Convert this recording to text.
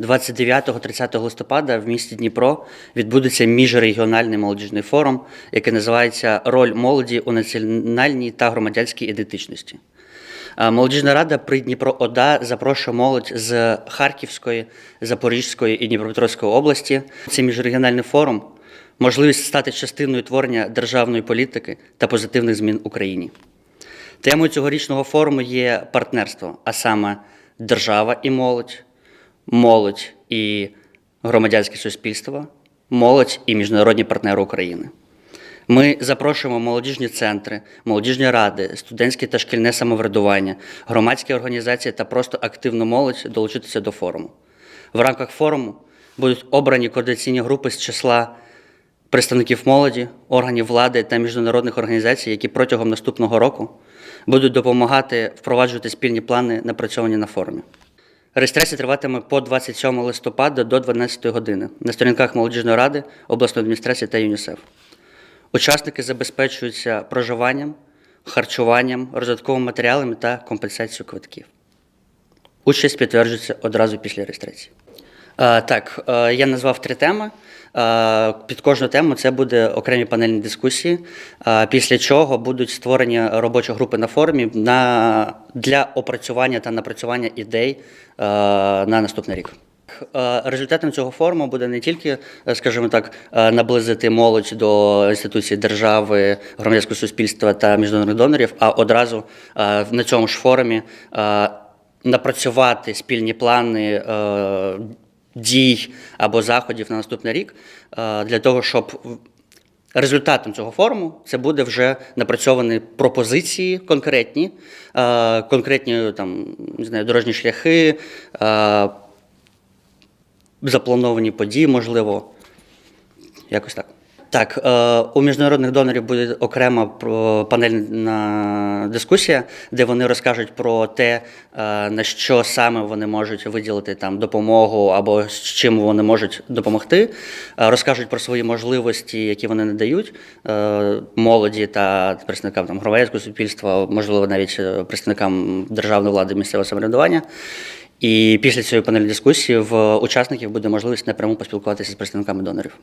29-30 листопада в місті Дніпро відбудеться міжрегіональний молодіжний форум, який називається Роль молоді у національній та громадянській ідентичності. Молодіжна рада при Дніпро ОДА запрошує молодь з Харківської, Запорізької і Дніпропетровської області. Це міжрегіональний форум, можливість стати частиною творення державної політики та позитивних змін в Україні. Темою цьогорічного форуму є партнерство, а саме держава і молодь, молодь і громадянське суспільство, молодь і міжнародні партнери України. Ми запрошуємо молодіжні центри, молодіжні ради, студентське та шкільне самоврядування, громадські організації та просто активну молодь долучитися до форуму. В рамках форуму будуть обрані координаційні групи з числа представників молоді, органів влади та міжнародних організацій, які протягом наступного року будуть допомагати впроваджувати спільні плани, напрацьовані на форумі. Реєстрація триватиме по 27 листопада до 12 години на сторінках молодіжної ради, обласної адміністрації та ЮНІСЕФ. Учасники забезпечуються проживанням, харчуванням, розвитковими матеріалами та компенсацією квитків. Участь підтверджується одразу після реєстрації. Е, Так, е, я назвав три теми. Е, Під кожну тему це буде окремі панельні дискусії, після чого будуть створені робочі групи на форумі на, для опрацювання та напрацювання ідей на наступний рік. Результатом цього форуму буде не тільки, скажімо так, наблизити молодь до інституцій держави, громадянського суспільства та міжнародних донорів, а одразу на цьому ж форумі напрацювати спільні плани дій або заходів на наступний рік е, для того, щоб результатом цього форуму це буде вже напрацьовані пропозиції конкретні, е, конкретні там не знаю, дорожні шляхи. е, заплановані події, можливо. Якось так. Так, е, у міжнародних донорів буде окрема панельна дискусія, де вони розкажуть про те, е, на що саме вони можуть виділити там допомогу або з чим вони можуть допомогти. Е, розкажуть про свої можливості, які вони надають е, молоді та представникам там громадянського суспільства, можливо, навіть е, представникам державної влади місцевого самоврядування. І після цієї панельної дискусії в учасників буде можливість напряму поспілкуватися з представниками донорів.